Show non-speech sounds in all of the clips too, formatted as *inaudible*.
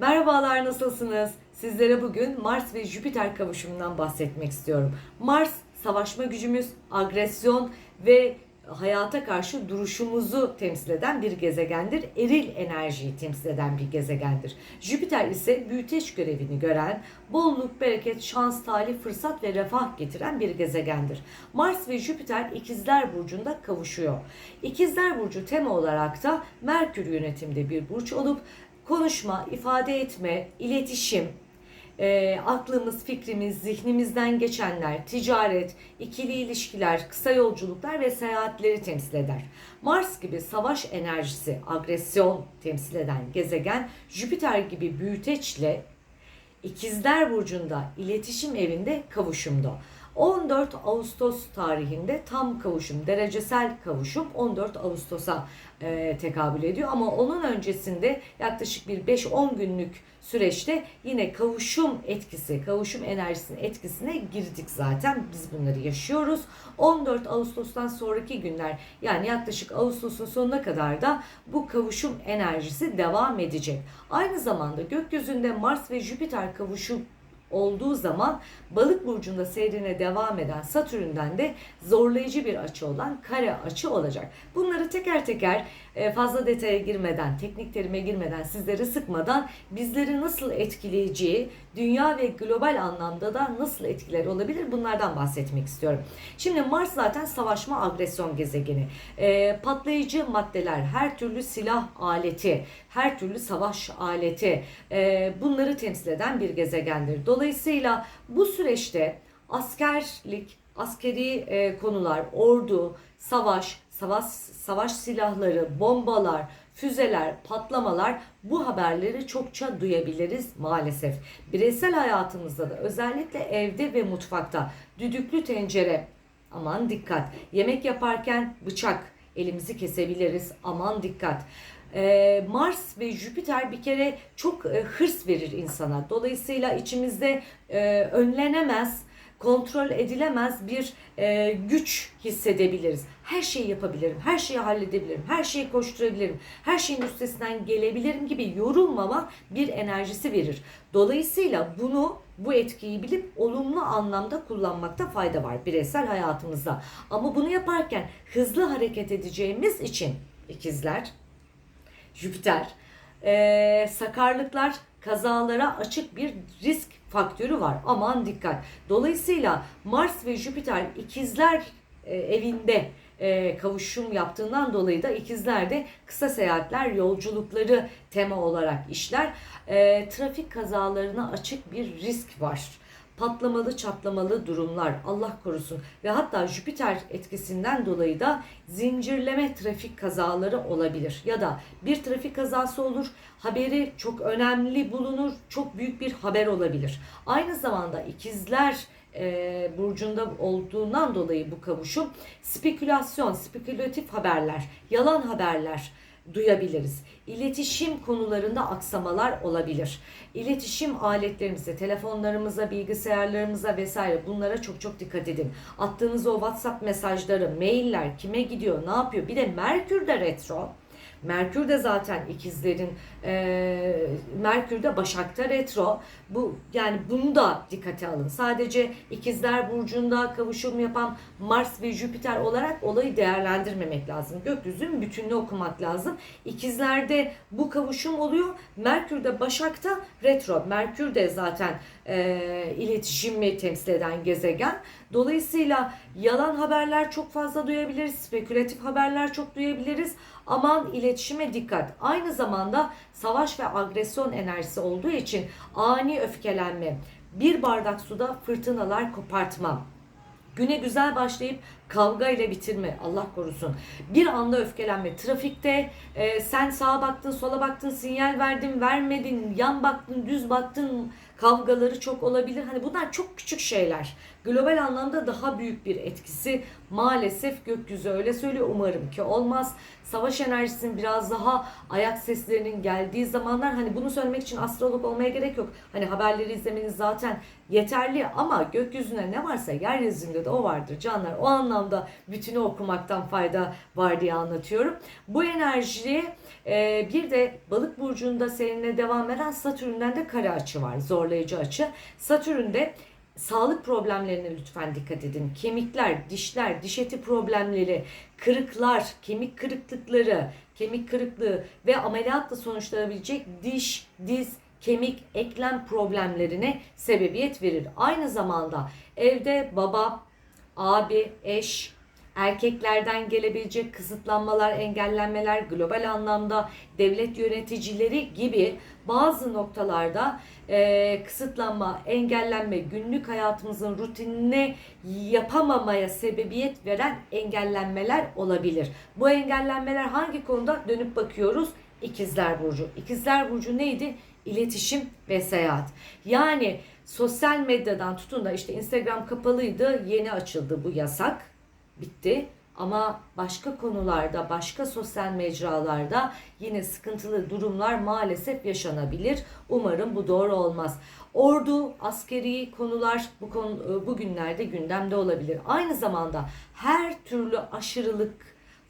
Merhabalar nasılsınız? Sizlere bugün Mars ve Jüpiter kavuşumundan bahsetmek istiyorum. Mars savaşma gücümüz, agresyon ve hayata karşı duruşumuzu temsil eden bir gezegendir. Eril enerjiyi temsil eden bir gezegendir. Jüpiter ise büyüteç görevini gören, bolluk, bereket, şans, talih, fırsat ve refah getiren bir gezegendir. Mars ve Jüpiter ikizler burcunda kavuşuyor. İkizler burcu tema olarak da Merkür yönetimde bir burç olup konuşma, ifade etme, iletişim, e, aklımız, fikrimiz, zihnimizden geçenler, ticaret, ikili ilişkiler, kısa yolculuklar ve seyahatleri temsil eder. Mars gibi savaş enerjisi, agresyon temsil eden gezegen, Jüpiter gibi büyüteçle İkizler Burcu'nda iletişim evinde kavuşumda. 14 Ağustos tarihinde tam kavuşum, derecesel kavuşum 14 Ağustos'a e, tekabül ediyor. Ama onun öncesinde yaklaşık bir 5-10 günlük süreçte yine kavuşum etkisi, kavuşum enerjisinin etkisine girdik zaten. Biz bunları yaşıyoruz. 14 Ağustos'tan sonraki günler yani yaklaşık Ağustos'un sonuna kadar da bu kavuşum enerjisi devam edecek. Aynı zamanda gökyüzünde Mars ve Jüpiter kavuşum olduğu zaman balık burcunda seyrine devam eden Satürn'den de zorlayıcı bir açı olan kare açı olacak. Bunları teker teker e, fazla detaya girmeden, teknik terime girmeden, sizleri sıkmadan bizleri nasıl etkileyeceği, dünya ve global anlamda da nasıl etkileri olabilir bunlardan bahsetmek istiyorum. Şimdi Mars zaten savaşma agresyon gezegeni. E, patlayıcı maddeler, her türlü silah aleti, her türlü savaş aleti e, bunları temsil eden bir gezegendir. Dolayısıyla bu süreçte askerlik, askeri e, konular, ordu, savaş, savaş, savaş silahları, bombalar, füzeler, patlamalar bu haberleri çokça duyabiliriz maalesef. Bireysel hayatımızda da özellikle evde ve mutfakta düdüklü tencere aman dikkat. Yemek yaparken bıçak elimizi kesebiliriz aman dikkat. Ee, Mars ve Jüpiter bir kere çok e, hırs verir insana. Dolayısıyla içimizde e, önlenemez, kontrol edilemez bir e, güç hissedebiliriz. Her şeyi yapabilirim, her şeyi halledebilirim, her şeyi koşturabilirim, her şeyin üstesinden gelebilirim gibi yorulmama bir enerjisi verir. Dolayısıyla bunu bu etkiyi bilip olumlu anlamda kullanmakta fayda var bireysel hayatımızda. Ama bunu yaparken hızlı hareket edeceğimiz için ikizler Jüpiter, e, sakarlıklar, kazalara açık bir risk faktörü var. Aman dikkat. Dolayısıyla Mars ve Jüpiter ikizler e, evinde e, kavuşum yaptığından dolayı da ikizler de kısa seyahatler, yolculukları tema olarak işler. E, trafik kazalarına açık bir risk var patlamalı çatlamalı durumlar. Allah korusun. Ve hatta Jüpiter etkisinden dolayı da zincirleme trafik kazaları olabilir. Ya da bir trafik kazası olur haberi çok önemli bulunur çok büyük bir haber olabilir. Aynı zamanda ikizler e, burcunda olduğundan dolayı bu kavuşum spekülasyon, spekülatif haberler, yalan haberler duyabiliriz. İletişim konularında aksamalar olabilir. İletişim aletlerimize, telefonlarımıza, bilgisayarlarımıza vesaire bunlara çok çok dikkat edin. Attığınız o WhatsApp mesajları, mailler kime gidiyor, ne yapıyor? Bir de Merkür de retro. Merkür de zaten ikizlerin e, Merkür de Başak'ta retro. Bu yani bunu da dikkate alın. Sadece ikizler burcunda kavuşum yapan Mars ve Jüpiter olarak olayı değerlendirmemek lazım. Gökyüzünün bütününü okumak lazım. İkizlerde bu kavuşum oluyor. Merkür de Başak'ta retro. Merkür de zaten e, iletişimi temsil eden gezegen. Dolayısıyla yalan haberler çok fazla duyabiliriz. Spekülatif haberler çok duyabiliriz. Aman iletişime dikkat. Aynı zamanda savaş ve agresyon enerjisi olduğu için ani öfkelenme, bir bardak suda fırtınalar kopartma, Güne güzel başlayıp kavga ile bitirme Allah korusun. Bir anda öfkelenme. Trafikte e, sen sağa baktın, sola baktın, sinyal verdin, vermedin, yan baktın, düz baktın kavgaları çok olabilir. Hani bunlar çok küçük şeyler. Global anlamda daha büyük bir etkisi maalesef gökyüzü öyle söylüyor. Umarım ki olmaz. Savaş enerjisinin biraz daha ayak seslerinin geldiği zamanlar hani bunu söylemek için astrolog olmaya gerek yok. Hani haberleri izlemeniz zaten yeterli ama gökyüzünde ne varsa yeryüzünde de o vardır canlar. O anlamda bütünü okumaktan fayda var diye anlatıyorum. Bu enerjiye e, bir de balık burcunda seninle devam eden Satürn'den de kare açı var. Zorlayıcı açı. Satürn'de sağlık problemlerine lütfen dikkat edin. Kemikler, dişler, diş eti problemleri, kırıklar, kemik kırıklıkları, kemik kırıklığı ve ameliyatla sonuçlanabilecek diş, diz, kemik, eklem problemlerine sebebiyet verir. Aynı zamanda evde baba, abi, eş, erkeklerden gelebilecek kısıtlanmalar, engellenmeler, global anlamda devlet yöneticileri gibi bazı noktalarda e, kısıtlanma, engellenme, günlük hayatımızın rutinine yapamamaya sebebiyet veren engellenmeler olabilir. Bu engellenmeler hangi konuda dönüp bakıyoruz? İkizler Burcu. İkizler Burcu neydi? İletişim ve seyahat. Yani sosyal medyadan tutun da işte Instagram kapalıydı, yeni açıldı bu yasak bitti. Ama başka konularda, başka sosyal mecralarda yine sıkıntılı durumlar maalesef yaşanabilir. Umarım bu doğru olmaz. Ordu, askeri konular bu konu bugünlerde gündemde olabilir. Aynı zamanda her türlü aşırılık,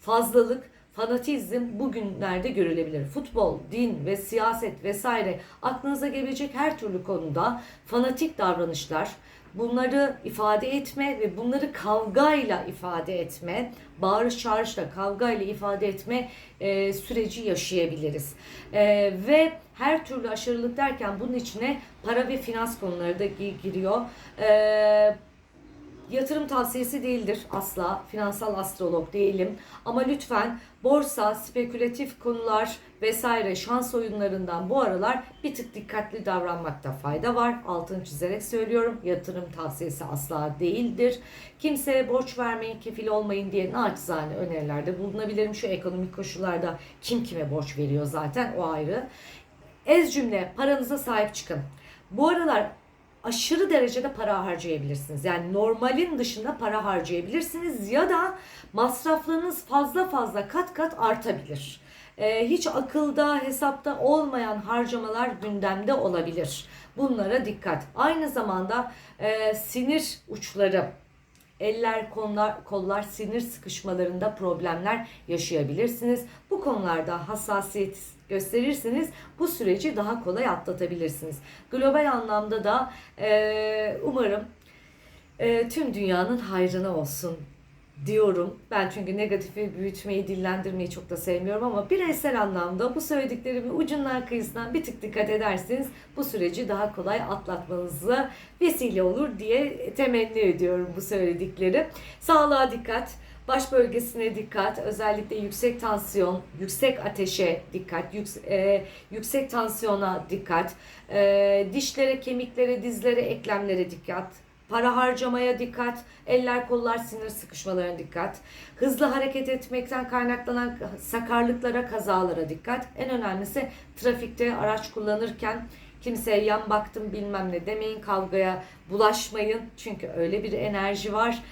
fazlalık, fanatizm bugünlerde görülebilir. Futbol, din ve siyaset vesaire aklınıza gelebilecek her türlü konuda fanatik davranışlar, bunları ifade etme ve bunları kavgayla ifade etme, bağırış çağrışla kavgayla ifade etme e, süreci yaşayabiliriz. E, ve her türlü aşırılık derken bunun içine para ve finans konuları da gi- giriyor. E, yatırım tavsiyesi değildir asla. Finansal astrolog değilim. Ama lütfen borsa, spekülatif konular vesaire şans oyunlarından bu aralar bir tık dikkatli davranmakta fayda var. Altını çizerek söylüyorum. Yatırım tavsiyesi asla değildir. Kimseye borç vermeyin, kefil olmayın diye naçizane önerilerde bulunabilirim. Şu ekonomik koşullarda kim kime borç veriyor zaten o ayrı. Ez cümle paranıza sahip çıkın. Bu aralar aşırı derecede para harcayabilirsiniz. Yani normalin dışında para harcayabilirsiniz ya da masraflarınız fazla fazla kat kat artabilir. Ee, hiç akılda, hesapta olmayan harcamalar gündemde olabilir. Bunlara dikkat. Aynı zamanda e, sinir uçları, eller, kollar, kollar sinir sıkışmalarında problemler yaşayabilirsiniz. Bu konularda hassasiyet gösterirseniz bu süreci daha kolay atlatabilirsiniz. Global anlamda da e, umarım e, tüm dünyanın hayrına olsun diyorum. Ben çünkü negatifi büyütmeyi, dillendirmeyi çok da sevmiyorum ama bireysel anlamda bu söylediklerimi ucundan kıyısından bir tık dikkat ederseniz bu süreci daha kolay atlatmanıza vesile olur diye temenni ediyorum bu söyledikleri. Sağlığa dikkat. Baş bölgesine dikkat, özellikle yüksek tansiyon, yüksek ateşe dikkat, yüksek, e, yüksek tansiyona dikkat, e, dişlere, kemiklere, dizlere, eklemlere dikkat, para harcamaya dikkat, eller kollar sinir sıkışmalarına dikkat, hızlı hareket etmekten kaynaklanan sakarlıklara, kazalara dikkat. En önemlisi trafikte araç kullanırken kimseye yan baktım bilmem ne demeyin, kavgaya bulaşmayın çünkü öyle bir enerji var.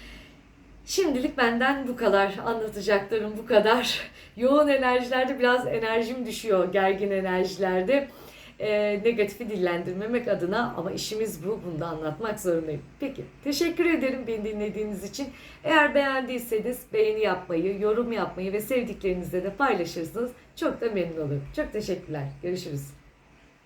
Şimdilik benden bu kadar. Anlatacaklarım bu kadar. *laughs* Yoğun enerjilerde biraz enerjim düşüyor. Gergin enerjilerde. Ee, negatifi dillendirmemek adına ama işimiz bu. Bunu da anlatmak zorundayım. Peki. Teşekkür ederim beni dinlediğiniz için. Eğer beğendiyseniz beğeni yapmayı, yorum yapmayı ve sevdiklerinizle de paylaşırsınız. Çok da memnun olurum. Çok teşekkürler. Görüşürüz.